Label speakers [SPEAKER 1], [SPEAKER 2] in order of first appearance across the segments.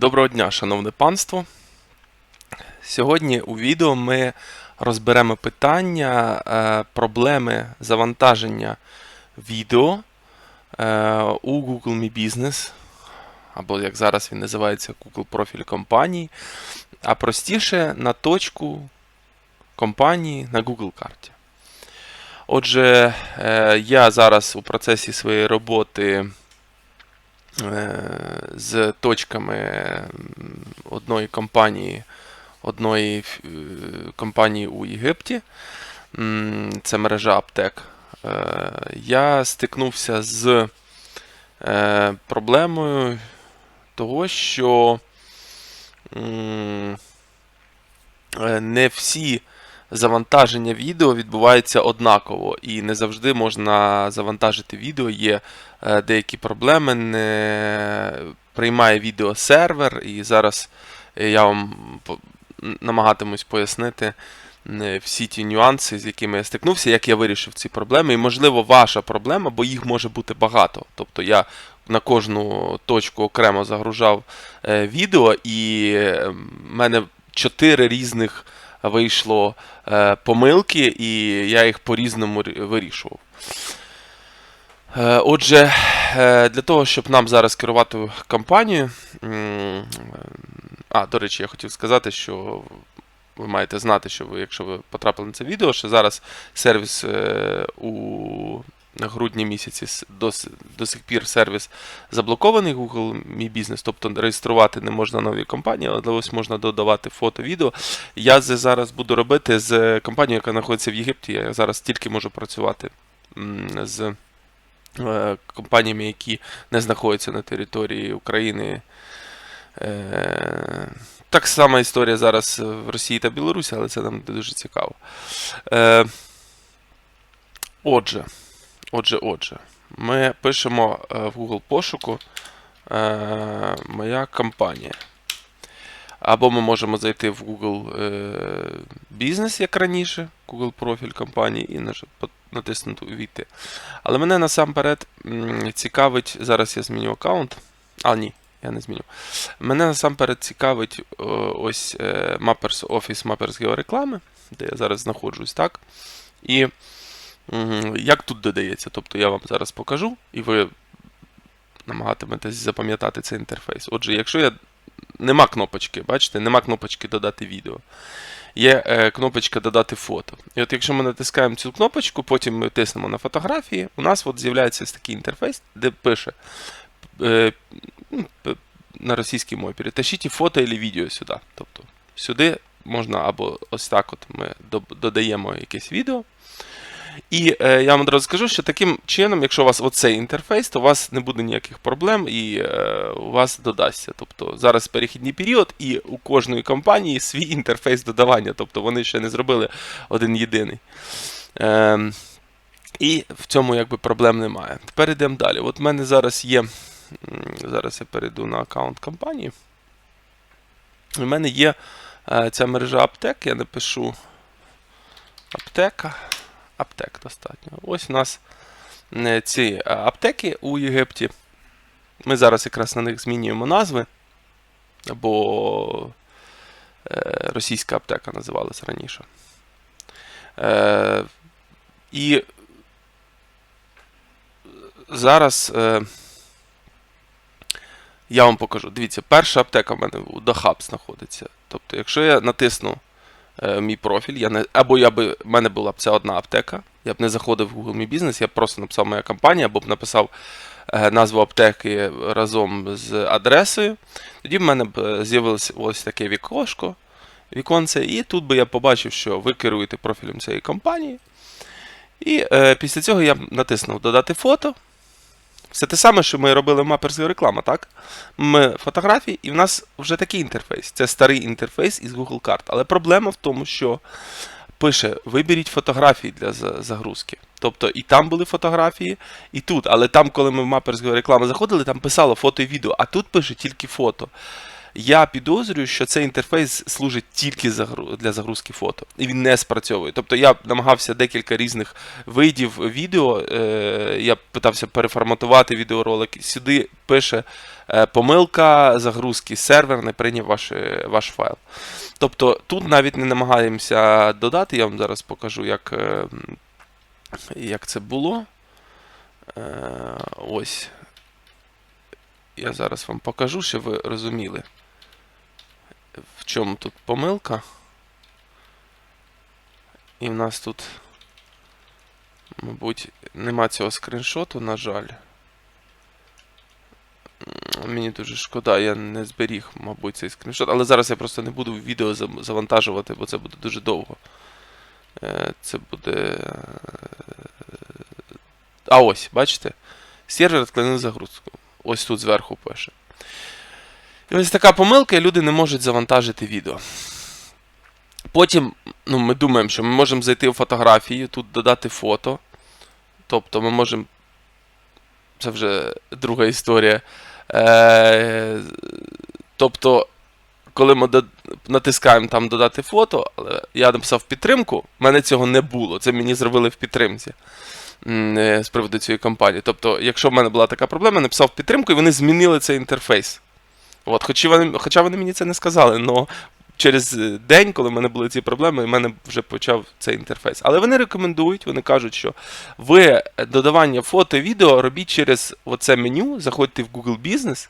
[SPEAKER 1] Доброго дня, шановне панство. Сьогодні у відео ми розберемо питання е, проблеми завантаження відео е, у Google My Business, або як зараз він називається Google профіль компанії, а простіше на точку компанії на Google карті. Отже, е, я зараз у процесі своєї роботи з точками одної компанії, одної е, компанії у Єгипті. Це мережа аптек. Е, Я стикнувся з е, проблемою того, що не всі завантаження відео відбуваються однаково, і не завжди можна завантажити відео. Є е, деякі проблеми, не приймає відео сервер, і зараз е, я вам намагатимусь пояснити е, всі ті нюанси, з якими я стикнувся, як я вирішив ці проблеми. І, можливо, ваша проблема, бо їх може бути багато. Тобто я на кожну точку окремо загружав відео, і в мене чотири різних вийшло е, помилки, і я їх по-різному вирішував. Е, Отже, е, для того, щоб нам зараз керувати кампанією. А, до речі, я хотів сказати, що ви маєте знати, що ви, якщо ви потрапили на це відео, що зараз сервіс у грудні місяці до, до сих пір сервіс заблокований Google Мій Бізнес, тобто реєструвати не можна нові компанії, але ось можна додавати фото, відео. Я зараз буду робити з компанією, яка знаходиться в Єгипті. Я зараз тільки можу працювати з е, компаніями, які не знаходяться на території України. Е, Так сама історія зараз в Росії та Білорусі, але це нам дуже цікаво. Е, Отже, отже, отже, ми пишемо е, в Google пошуку е, моя компанія. Або ми можемо зайти в Google е, Бізнес, як раніше, Google профіль компанії, і натиснути Увійти. Але мене насамперед цікавить, зараз я зміню аккаунт. А, ні, я не зміню. Мене насамперед цікавить ось Mappers Office Mappers геореклами, де я зараз знаходжусь, так? І як тут додається? Тобто я вам зараз покажу, і ви намагатиметесь запам'ятати цей інтерфейс. Отже, якщо я. Нема кнопочки, бачите, нема кнопочки додати відео. Є е, кнопочка додати фото. І от якщо ми натискаємо цю кнопочку, потім ми тиснемо на фотографії, у нас от з'являється такий інтерфейс, де пише е, ну, на російській мові перетащіть фото або відео сюди. Тобто сюди можна або ось так от ми додаємо якесь відео. І е, я вам одразу скажу, що таким чином, якщо у вас оцей інтерфейс, то у вас не буде ніяких проблем і е, у вас додасться. Тобто зараз перехідний період, і у кожної компанії свій інтерфейс додавання. Тобто вони ще не зробили один єдиний. Е, і в цьому якби проблем немає. Тепер йдемо далі. От в мене зараз є. Зараз я перейду на аккаунт компанії. У мене є е, ця мережа аптек. Я напишу аптека. Аптек достатньо. Ось у нас е, ці е, аптеки у Єгипті. Ми зараз якраз на них змінюємо назви. Бо е, російська аптека називалась раніше. І зараз я вам покажу. Дивіться, перша аптека в мене у Дахаб знаходиться. Тобто, якщо я натисну е, мій профіль, я не, або я би, в мене була б ця одна аптека, я б не заходив в Google Мій Бізнес, я б просто написав моя компанія, або б написав е, назву аптеки разом з адресою. Тоді в мене б е, з'явилося ось таке вікошко, віконце, і тут би я побачив, що ви керуєте профілем цієї компанії. І е, після цього я б натиснув Додати фото. Все те саме, що ми робили в маперської реклама, так? Ми фотографії, і в нас вже такий інтерфейс. Це старий інтерфейс із Google карт. Але проблема в тому, що пише: виберіть фотографії для загрузки. Тобто і там були фотографії, і тут. Але там, коли ми в маперської реклама заходили, там писало фото і відео, а тут пише тільки фото. Я підозрюю, що цей інтерфейс служить тільки для загрузки фото, і він не спрацьовує. Тобто я намагався декілька різних видів відео. Е, я питався переформатувати відеоролик. Сюди пише е, помилка загрузки, сервер не прийняв ваш, ваш файл. Тобто тут навіть не намагаємося додати, я вам зараз покажу, як, е, як це було. Ось. Я зараз вам покажу, щоб ви розуміли, в чому тут помилка. І в нас тут, мабуть, нема цього скріншоту, на жаль. Мені дуже шкода, я не зберіг, мабуть, цей скріншот. Але зараз я просто не буду відео завантажувати, бо це буде дуже довго. Е, Це буде. е, А ось, бачите? Сервер відклонив загрузку. Ось тут зверху пише. І ось така помилка, і люди не можуть завантажити відео. Потім ну, ми думаємо, що ми можемо зайти в фотографії, тут додати фото. Тобто ми можемо. Це вже друга історія. Е, тобто, коли ми натискаємо там додати фото, але я написав підтримку, в мене цього не було. Це мені зробили в підтримці е, з приводу цієї кампанії. Тобто, якщо в мене була така проблема, я написав підтримку, і вони змінили цей інтерфейс. От, хоча, вони, хоча вони мені це не сказали, але через день, коли в мене були ці проблеми, в мене вже почав цей інтерфейс. Але вони рекомендують, вони кажуть, що ви додавання фото і відео робіть через оце меню, заходьте в Google Business,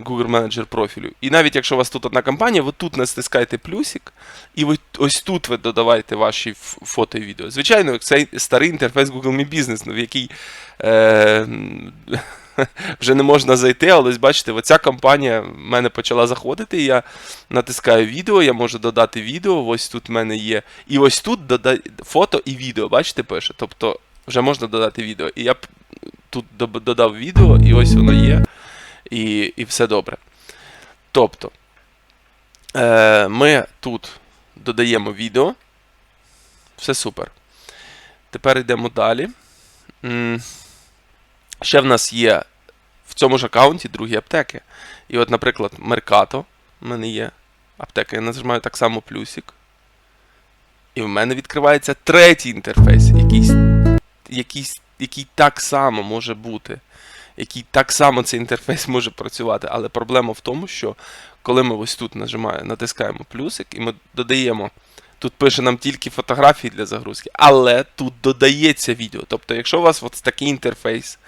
[SPEAKER 1] Google Manager профілю. І навіть якщо у вас тут одна компанія, ви тут натискаєте плюсик, і ви ось тут ви додаваєте ваші фото і відео. Звичайно, цей старий інтерфейс Google My Business, ну, в який е, вже не можна зайти, але ось бачите, оця компанія в мене почала заходити. Я натискаю відео, я можу додати відео. Ось тут в мене є. І ось тут дода... фото і відео, бачите, пише. Тобто вже можна додати відео. І я тут додав відео, і ось воно є. І, і все добре. Тобто, е, ми тут додаємо відео. Все супер. Тепер йдемо далі. Ще в нас є в цьому ж аккаунті другі аптеки. І от, наприклад, Mercato в мене є аптека. Я нажимаю так само плюсик. І в мене відкривається третій інтерфейс, якийсь, якийсь, який так само може бути. Який так само цей інтерфейс може працювати. Але проблема в тому, що коли ми ось тут нажимаємо, натискаємо плюсик, і ми додаємо. Тут пише нам тільки фотографії для загрузки, але тут додається відео. Тобто, якщо у вас от такий інтерфейс,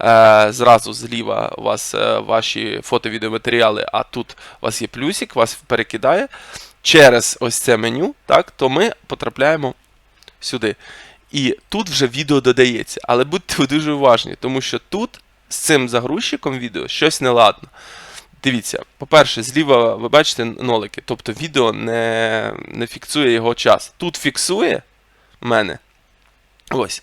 [SPEAKER 1] е, зразу зліва у вас е, ваші фото-відеоматеріали, а тут у вас є плюсик, вас перекидає через ось це меню, так, то ми потрапляємо сюди. І тут вже відео додається. Але будьте дуже уважні, тому що тут з цим загрузчиком відео щось неладно. Дивіться, по-перше, зліва ви бачите нолики, тобто відео не, не фіксує його час. Тут фіксує мене. Ось.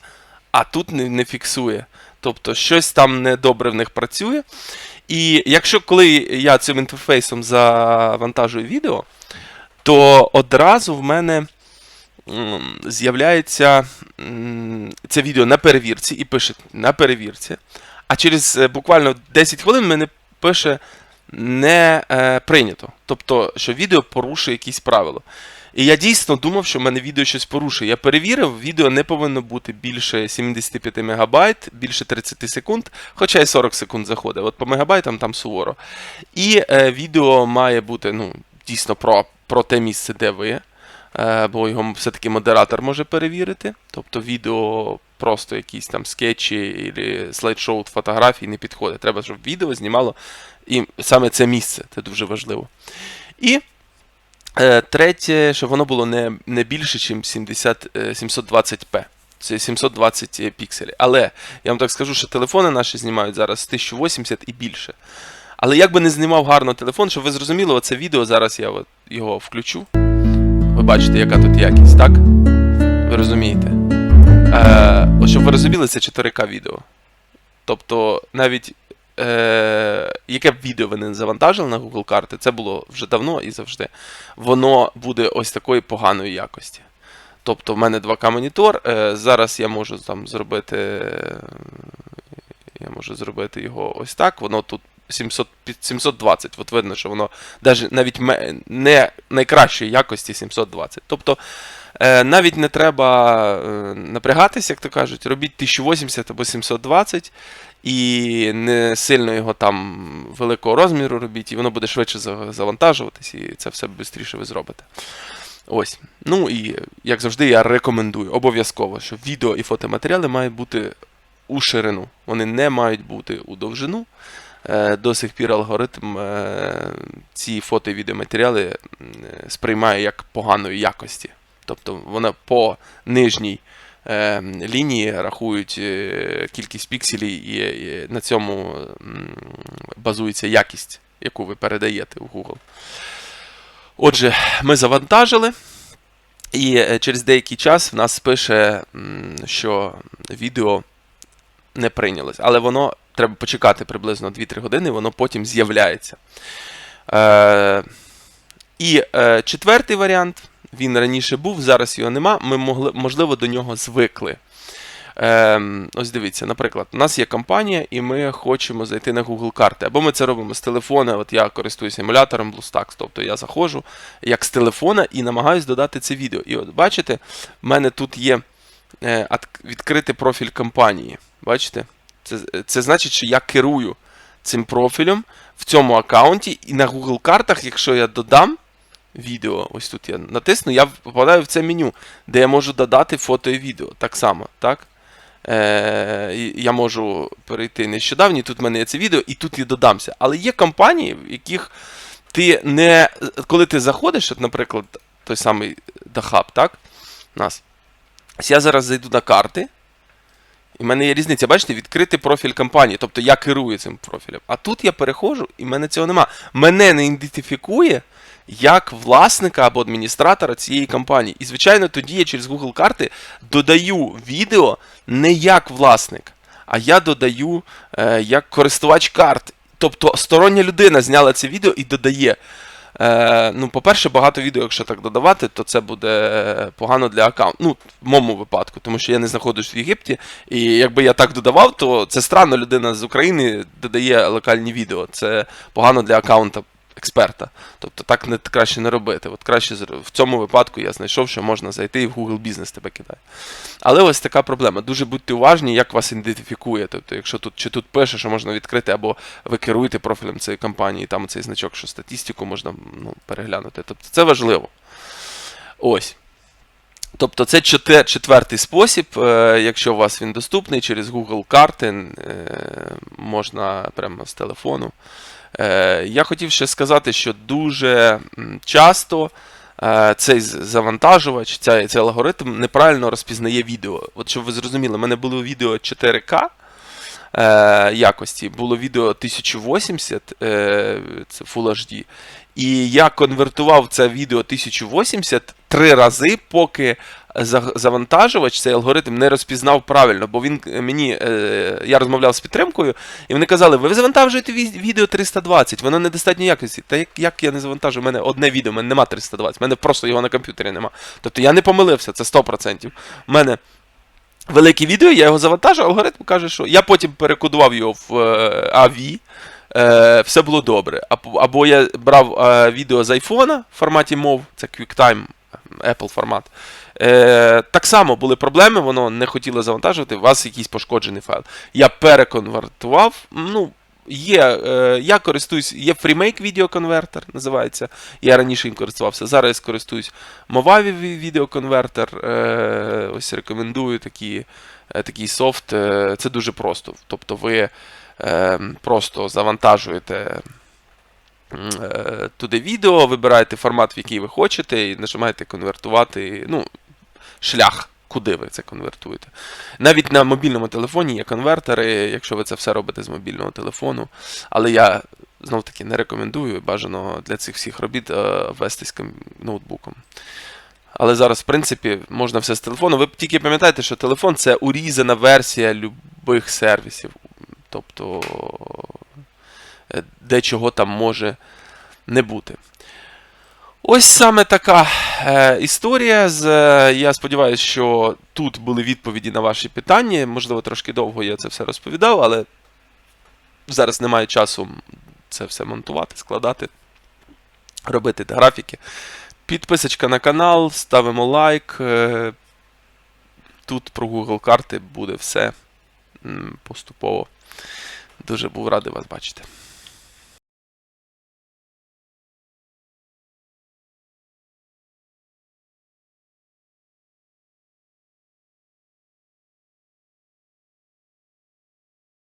[SPEAKER 1] А тут не, не фіксує. Тобто щось там недобре в них працює. І якщо коли я цим інтерфейсом завантажую відео, то одразу в мене з'являється це відео на перевірці і пише на перевірці. А через е, буквально 10 хвилин мене пише не е, прийнято. Тобто, що відео порушує якісь правила. І я дійсно думав, що в мене відео щось порушує. Я перевірив, відео не повинно бути більше 75 МБ, більше 30 секунд, хоча й 40 секунд заходить. От по мегабайтам там суворо. І е, відео має бути ну, дійсно про, про те місце, де ви. Е, бо його все-таки модератор може перевірити. Тобто відео просто якісь там скетчі або слайд-шоу фотографій не підходить. Треба, щоб відео знімало і саме це місце, це дуже важливо. І е, третє, щоб воно було не, не більше, ніж 70, е, 720p. Це 720 пікселів. Але я вам так скажу, що телефони наші знімають зараз 1080 і більше. Але як би не знімав гарно телефон, щоб ви зрозуміли, оце відео зараз я от його включу. Ви бачите, яка тут якість, так? Ви розумієте? Е, щоб ви розуміли, це 4К відео. Тобто, навіть е, яке б відео ви не завантажили на Google карти, це було вже давно і завжди. Воно буде ось такої поганої якості. Тобто, в мене 2К монітор. Е, зараз я можу там зробити. Я можу зробити його ось так. Воно тут 700, 720. От видно, що воно навіть, не найкращої якості 720. Тобто е, навіть не треба е, напрягатися, як то кажуть, робіть 1080 або 720 і не сильно його там великого розміру робіть, і воно буде швидше завантажуватись, і це все швидше ви зробите. Ось. Ну і як завжди, я рекомендую обов'язково, що відео і фотоматеріали мають бути у ширину. Вони не мають бути у довжину. Е, До сих пір алгоритм е, ці фото і відеоматеріали сприймає як поганої якості. Тобто вона по нижній е, лінії рахують кількість пікселів, і, на цьому базується якість, яку ви передаєте в Google. Отже, ми завантажили. І через деякий час в нас пише, що відео не прийнялось. Але воно треба почекати приблизно 2-3 години, воно потім з'являється. Е, і е, четвертий варіант, він раніше був, зараз його нема. Ми могли, можливо до нього звикли. Е, ось дивіться, наприклад, у нас є компанія, і ми хочемо зайти на Google карти. Або ми це робимо з телефона. От я користуюся емулятором BlueStacks, тобто я заходжу як з телефона і намагаюсь додати це відео. І от бачите, в мене тут є е, відкритий профіль компанії. Бачите? Це, це значить, що я керую цим профілем в цьому аккаунті, і на Google картах, якщо я додам відео, ось тут я натисну, я попадаю в це меню, де я можу додати фото і відео. Так само, так? Е, я можу перейти нещодавні, тут в мене є це відео, і тут і додамся. Але є компанії, в яких ти не. Коли ти заходиш, от, наприклад, той самий Дахаб, так? Нас. Я зараз зайду на карти. І в мене є різниця, бачите, відкритий профіль компанії, тобто я керую цим профілем. А тут я переходжу, і в мене цього нема. Мене не ідентифікує як власника або адміністратора цієї компанії. І, звичайно, тоді я через Google карти додаю відео не як власник, а я додаю е, як користувач карт. Тобто стороння людина зняла це відео і додає. Е, ну, по-перше, багато відео, якщо так додавати, то це буде погано для аккаунту. Ну, в моєму випадку, тому що я не знаходжусь в Єгипті. І якби я так додавав, то це странно, людина з України додає локальні відео. Це погано для аккаунта експерта. Тобто так не краще не робити. От краще в цьому випадку я знайшов, що можна зайти і в Google Бізнес тебе кидає. Але ось така проблема. Дуже будьте уважні, як вас ідентифікує. Тобто, якщо тут чи тут пише, що можна відкрити, або ви керуєте профілем цієї компанії, там цей значок, що статистику можна ну, переглянути. Тобто це важливо. Ось. Тобто це четвертий спосіб, е, якщо у вас він доступний, через Google карти е, можна прямо з телефону. Е, Я хотів ще сказати, що дуже часто е, цей завантажувач, цей, цей алгоритм неправильно розпізнає відео. От щоб ви зрозуміли, в мене було відео 4К е, якості, було відео 1080, е, це Full HD. І я конвертував це відео 1080 три рази, поки завантажувач, цей алгоритм не розпізнав правильно, бо він е, мені, е, я розмовляв з підтримкою, і вони казали, ви завантажуєте відео 320, воно недостатньо якості. Та як, як я не завантажую? У мене одне відео, у мене нема 320, у мене просто його на комп'ютері нема. Тобто я не помилився, це 100%. У мене велике відео, я його завантажу, алгоритм каже, що я потім перекодував його в е, AV, е, все було добре. Або, я брав відео з айфона в форматі MOV, це QuickTime, Apple формат. Е, так само були проблеми, воно не хотіло завантажувати, у вас якийсь пошкоджений файл. Я переконвертував. Ну, є, е, я користуюсь, є FreeMake відеоконвертер, називається. Я раніше їм користувався. Зараз користуюсь Movavi відеоконвертер. Е, ось рекомендую такі, е, такий софт. Е, це дуже просто. Тобто ви е, просто завантажуєте. Е, Туди відео, вибираєте формат, в який ви хочете, і нажимаєте конвертувати. Ну, шлях, куди ви це конвертуєте. Навіть на мобільному телефоні є конвертери, якщо ви це все робите з мобільного телефону. Але я знов таки не рекомендую бажано для цих всіх робіт е, вестись ноутбуком. Але зараз, в принципі, можна все з телефону. Ви тільки пам'ятаєте, що телефон це урізана версія любих сервісів. Тобто, Е, де чого там може не бути. Ось саме така е, історія. З, е, Я сподіваюся, що тут були відповіді на ваші питання. Можливо, трошки довго я це все розповідав, але зараз немає часу це все монтувати, складати, робити графіки. Підписочка на канал, ставимо лайк. Е, тут про Google карти буде все поступово. Дуже був радий вас бачити.